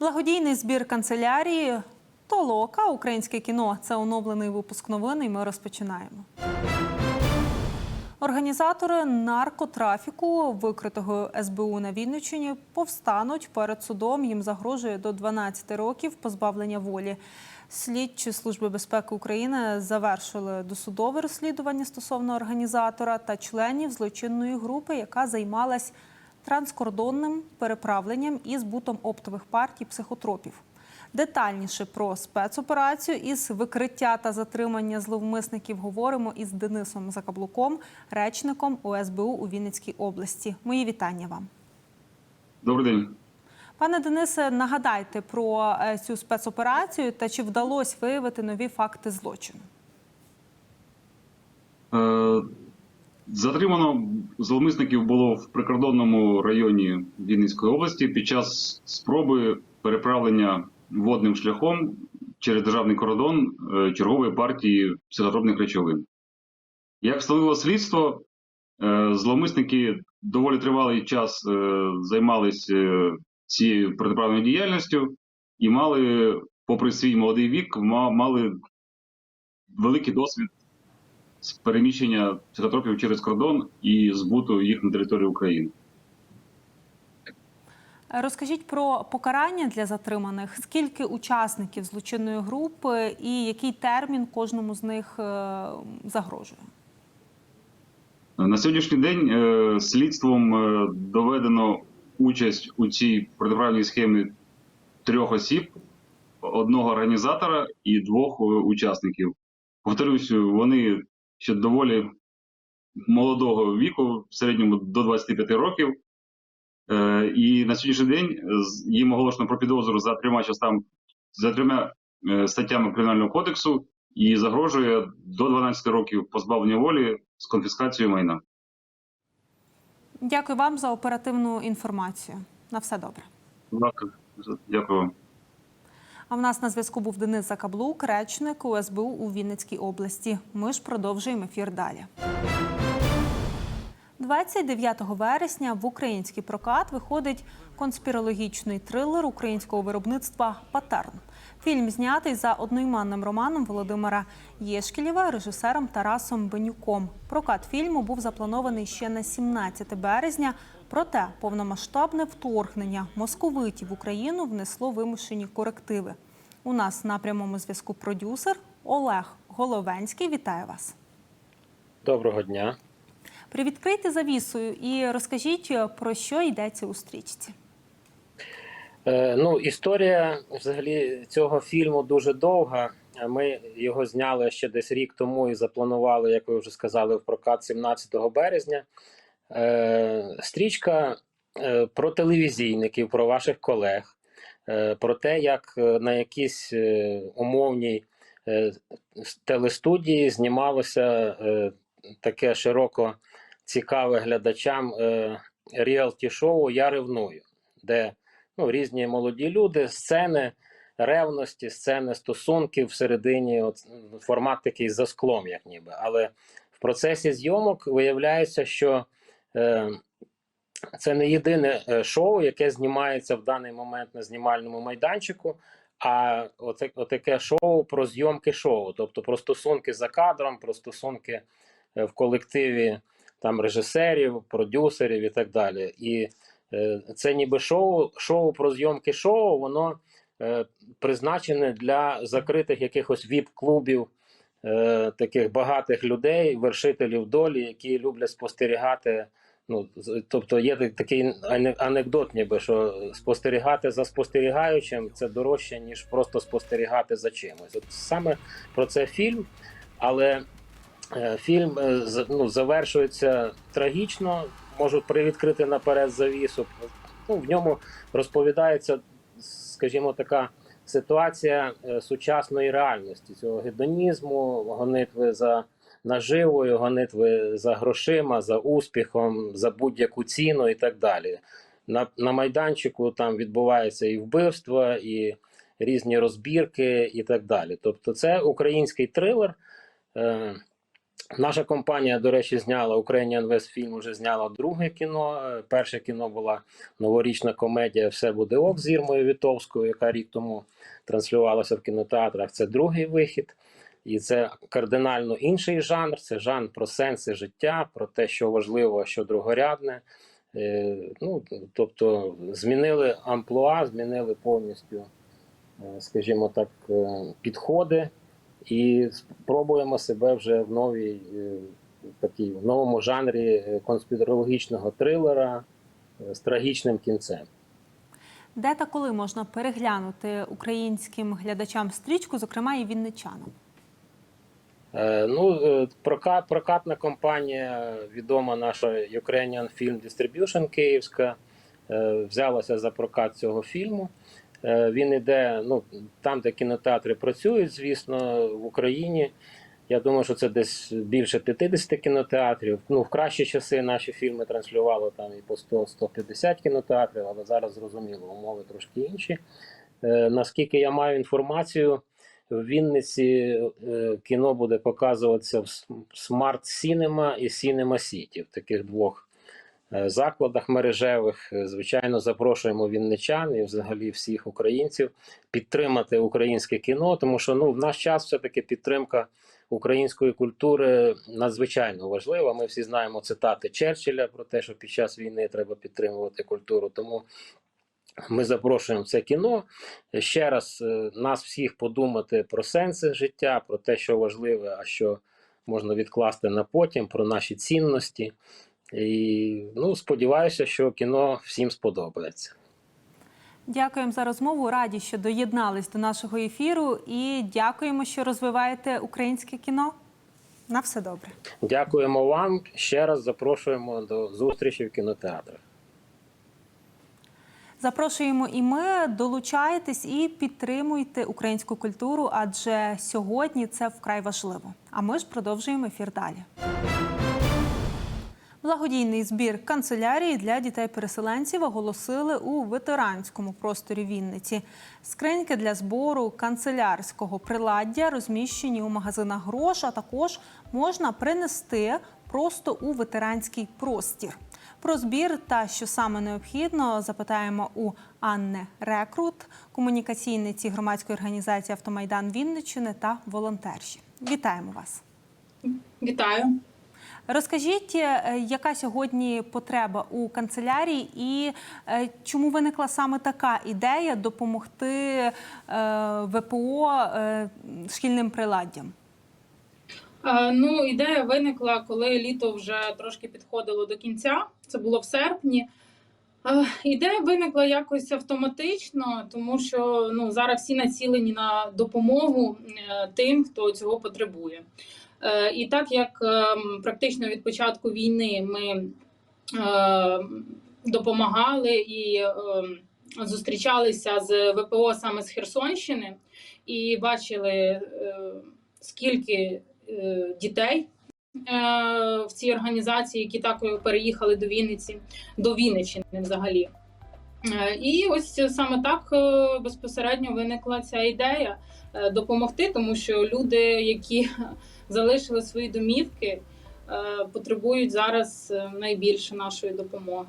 Благодійний збір канцелярії Толока Українське кіно. Це оновлений випуск новини. І ми розпочинаємо. Організатори наркотрафіку, викритого СБУ на Вінниччині, повстануть перед судом. Їм загрожує до 12 років позбавлення волі. Слідчі служби безпеки України завершили досудове розслідування стосовно організатора та членів злочинної групи, яка займалась транскордонним переправленням і збутом оптових партій психотропів. Детальніше про спецоперацію із викриття та затримання зловмисників говоримо із Денисом Закаблуком, речником ОСБУ у Вінницькій області. Мої вітання вам. Добрий день. Пане Денисе, нагадайте про е, цю спецоперацію та чи вдалося виявити нові факти злочину? Е, Затримано зловмисників було в прикордонному районі Вінницької області під час спроби переправлення водним шляхом через державний кордон е, чергової партії психотропних речовин. Як встановило слідство, е, зловмисники доволі тривалий час е, займалися цією протиправною діяльністю і мали, попри свій молодий вік, мали великий досвід з переміщення психотропів через кордон і збуту їх на територію України. Розкажіть про покарання для затриманих. Скільки учасників злочинної групи і який термін кожному з них е, загрожує? На сьогоднішній день е, слідством е, доведено участь у цій протиправній схемі трьох осіб, одного організатора і двох учасників. Повторюсь, вони ще доволі молодого віку, в середньому до 25 років. Е, І на сьогоднішній день з- їм оголошено про підозру за трьома частами, за трьома е, статтями Кримінального кодексу і загрожує до 12 років позбавлення волі з конфіскацією майна. Дякую вам за оперативну інформацію. На все добре. Дякую вам. А в нас на зв'язку був Денис Закаблук, речник УСБУ у Вінницькій області. Ми ж продовжуємо ефір далі. 29 вересня в український прокат виходить конспірологічний трилер українського виробництва Патерн. Фільм знятий за одноіменним романом Володимира Єшкілєва режисером Тарасом Бенюком. Прокат фільму був запланований ще на 17 березня. Проте повномасштабне вторгнення московитів Україну внесло вимушені корективи. У нас на прямому зв'язку продюсер Олег Головенський. Вітаю вас. Доброго дня. Привідкрийте завісою і розкажіть, про що йдеться у стрічці. Е, ну, історія взагалі цього фільму дуже довга. Ми його зняли ще десь рік тому і запланували, як ви вже сказали, в прокат 17 березня. Е, стрічка е, про телевізійників, про ваших колег, про те, як на якійсь умовній телестудії знімалося таке широко цікаве глядачам е, ріалті-шоу Я ревную, де ну, різні молоді люди, сцени ревності, сцени стосунків всередині, от, формат такий за склом, як ніби. Але в процесі зйомок виявляється, що е, це не єдине е, шоу, яке знімається в даний момент на знімальному майданчику. А оце, отаке шоу про зйомки шоу, тобто про стосунки за кадром, про стосунки е, в колективі там режисерів, продюсерів і так далі. І е, це ніби шоу, шоу про зйомки шоу, воно е, призначене для закритих якихось віп-клубів, е, таких багатих людей, вершителів долі, які люблять спостерігати. Ну, тобто є такий анекдот, ніби що спостерігати за спостерігаючим це дорожче, ніж просто спостерігати за чимось. От саме про це фільм, але фільм е, ну, завершується трагічно. Можу привідкрити наперед завісу. Ну, в ньому розповідається, скажімо, така ситуація е, сучасної реальності цього гедонізму, гонитви за наживою, гонитви за грошима, за успіхом, за будь-яку ціну і так далі. На, на майданчику там відбувається і вбивство, і різні розбірки і так далі. Тобто, це український трилер. Е, Наша компанія, до речі, зняла Ukrainian West Film, вже зняла друге кіно. Е, Перше кіно була новорічна комедія Все буде ок з Ірмою Вітовською, яка рік тому транслювалася в кінотеатрах. Це другий вихід. І це кардинально інший жанр. Це жанр про сенси життя, про те, що важливо, що другорядне. Е, Ну, тобто, змінили амплуа, змінили повністю, е, скажімо так, підходи, і спробуємо себе вже в новій е, такій в новому жанрі е, конспірологічного трилера е, з трагічним кінцем. Де та коли можна переглянути українським глядачам стрічку, зокрема і вінничанам? Ну, прокат, прокатна компанія, відома наша Ukrainian Film Distribution Київська, взялася за прокат цього фільму. Е, Він іде ну, там, де кінотеатри працюють, звісно, в Україні. Я думаю, що це десь більше 50 кінотеатрів. Ну, в кращі часи наші фільми транслювали там і по 100-150 кінотеатрів, але зараз зрозуміло, умови трошки інші. Е, Наскільки я маю інформацію, в Вінниці е, кіно буде показуватися в Smart Cinema і Cinema City, в таких двох закладах мережевих. Е, Звичайно, запрошуємо вінничан і взагалі всіх українців підтримати українське кіно, тому що ну, в наш час все-таки підтримка української культури надзвичайно важлива. Ми всі знаємо цитати Черчилля про те, що під час війни треба підтримувати культуру. Тому ми запрошуємо це кіно ще раз е, нас всіх подумати про сенси життя, про те, що важливе, а що можна відкласти на потім, про наші цінності. І ну, сподіваюся, що кіно всім сподобається. Дякуємо за розмову. Раді, що доєднались до нашого ефіру, і дякуємо, що розвиваєте українське кіно. На все добре. Дякуємо вам. Ще раз запрошуємо до зустрічі в кінотеатрах. Запрошуємо і ми долучайтесь і підтримуйте українську культуру, адже сьогодні це вкрай важливо. А ми ж продовжуємо ефір далі. Благодійний збір канцелярії для дітей-переселенців оголосили у ветеранському просторі Вінниці. Скриньки для збору канцелярського приладдя розміщені у магазинах грош, а також можна принести просто у ветеранський простір. Про збір та що саме необхідно, запитаємо у Анни Рекрут, комунікаційниці громадської організації Автомайдан Вінниччини та волонтерші. Вітаємо вас! Вітаю. Розкажіть, е, яка сьогодні потреба у канцелярії, і е, чому виникла саме така ідея допомогти е, ВПО шкільним приладдям? Ну, ідея виникла, коли літо вже трошки підходило до кінця. Це було в серпні. Е, Ідея виникла якось автоматично, тому що ну, зараз всі націлені на допомогу е, тим, хто цього потребує. Е, І так як ем, практично від початку війни ми допомагали і ем, зустрічалися з ВПО саме з Херсонщини, і бачили, скільки дітей в цій організації, які так переїхали до Вінниці, до Вінниччини взагалі. Е, І ось саме так е, безпосередньо виникла ця ідея е, допомогти, тому що люди, які залишили свої домівки, е, потребують зараз е, найбільше нашої допомоги.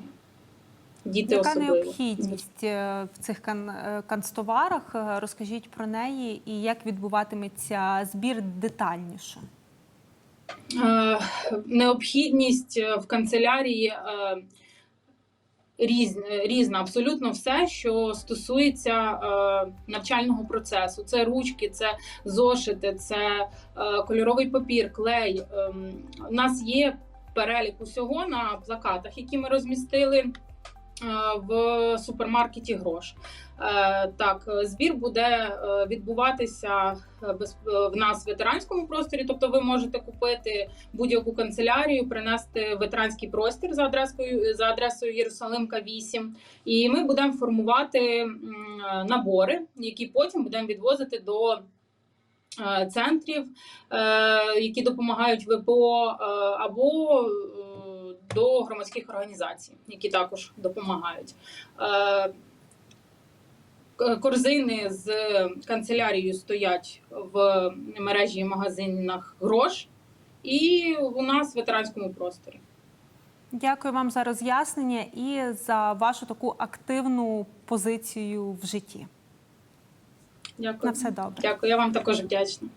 Діти Яка особливо. необхідність е, в цих е, канцтоварах? Е, Розкажіть про неї і як відбуватиметься збір детальніше. Е, необхідність е, в канцелярії е, різ, різна, абсолютно все, що стосується навчального процесу. Це ручки, це зошити, це кольоровий папір, клей. Ем, У нас є перелік усього на плакатах, які ми розмістили в супермаркеті грош. Е, Так, е, збір буде е, відбуватися е, е, в нас в ветеранському просторі. Тобто, ви можете купити будь-яку канцелярію, принести ветеранський простір за адресою за адресою Єрусалимка 8. І ми будемо формувати е, набори, які потім будемо відвозити до. е, Центрів, е, які допомагають ВПО, е, або е, до громадських організацій, які також допомагають. Е, Корзини з канцелярією стоять в мережі магазинах грош, і у нас в ветеранському просторі. Дякую вам за роз'яснення і за вашу таку активну позицію в житті. Дякую. На все добре. Дякую, я вам також вдячна.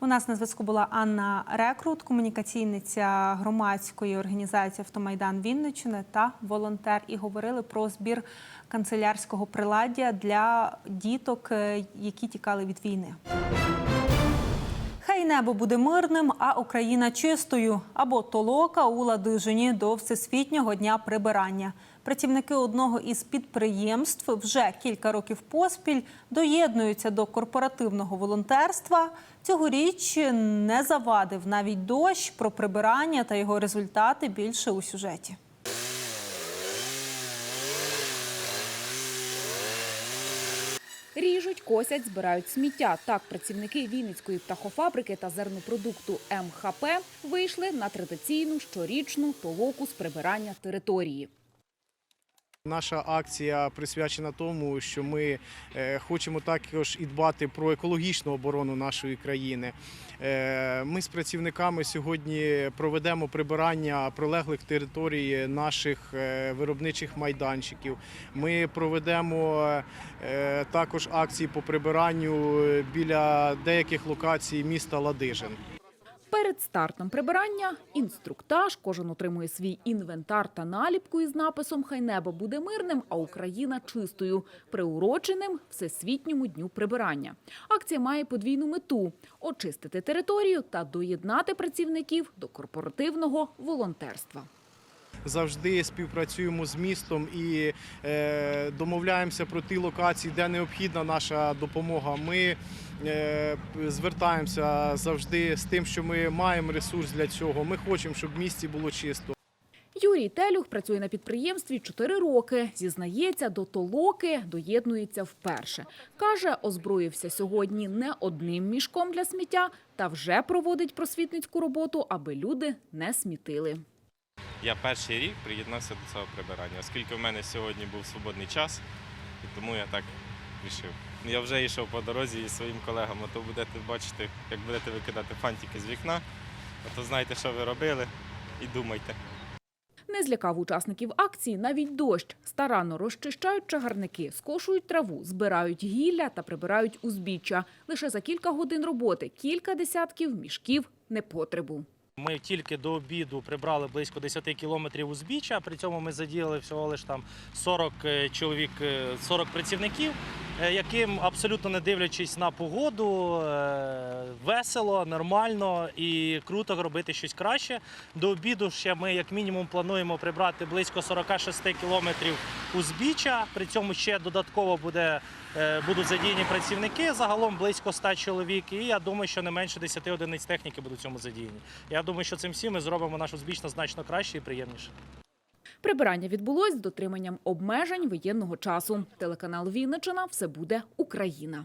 У нас на зв'язку була Анна Рекрут, комунікаційниця громадської організації Автомайдан Вінниччини та волонтер. І говорили про збір канцелярського приладдя для діток, е, які тікали від війни. Хай небо буде мирним, а Україна чистою. Або толока у Ладижині до Всесвітнього дня прибирання. Працівники одного із підприємств вже кілька років поспіль доєднуються до корпоративного волонтерства. Цьогоріч не завадив навіть дощ про прибирання та його результати більше у сюжеті. Ріжуть, косять, збирають сміття. Так працівники Вінницької птахофабрики та зернопродукту МХП вийшли на традиційну щорічну толоку з прибирання території. Наша акція присвячена тому, що ми е, хочемо також і дбати про екологічну оборону нашої країни. Е, Ми з працівниками сьогодні проведемо прибирання прилеглих територій наших е, виробничих майданчиків. Ми проведемо також акції по прибиранню біля деяких локацій міста Ладижин. Перед стартом прибирання інструктаж. Кожен отримує свій інвентар та наліпку із написом Хай небо буде мирним, а Україна чистою, приуроченим Всесвітньому дню прибирання. Акція має подвійну мету очистити територію та доєднати працівників до корпоративного волонтерства. Завжди співпрацюємо з містом і е, домовляємося про ті локації, де необхідна наша допомога. Ми е, звертаємося завжди з тим, що ми маємо ресурс для цього. Ми хочемо, щоб в місті було чисто. Юрій Телюх працює на підприємстві 4 роки. Зізнається, до толоки доєднується вперше. Каже, озброївся сьогодні не одним мішком для сміття та вже проводить просвітницьку роботу, аби люди не смітили. Я перший рік приєднався до цього прибирання, оскільки в мене сьогодні був свободний час, і тому я так вирішив. Я вже йшов по дорозі із своїм колегам, а то будете бачити, як будете викидати фантики з вікна, а то знаєте, що ви робили, і думайте. Не злякав учасників акції навіть дощ. Старанно розчищають чагарники, скошують траву, збирають гілля та прибирають узбіччя. Лише за кілька годин роботи кілька десятків мішків непотребу. Ми тільки до обіду прибрали близько 10 кілометрів узбіччя. При цьому ми задіяли всього лиш там 40 е, чоловік, е, 40 працівників, е, яким абсолютно не дивлячись на погоду, е, весело, нормально і круто робити щось краще. До обіду ще ми як мінімум плануємо прибрати близько 46 кілометрів узбіччя. При цьому ще додатково буде, е, будуть задіяні працівники, загалом близько 100 чоловік. І я думаю, що не менше 10 одиниць техніки будуть цьому задіяні. Я думаю, що цим всім ми зробимо нашу узбічну значно краще і приємніше. Прибирання відбулось з дотриманням обмежень воєнного часу. Телеканал Вінничина все буде Україна.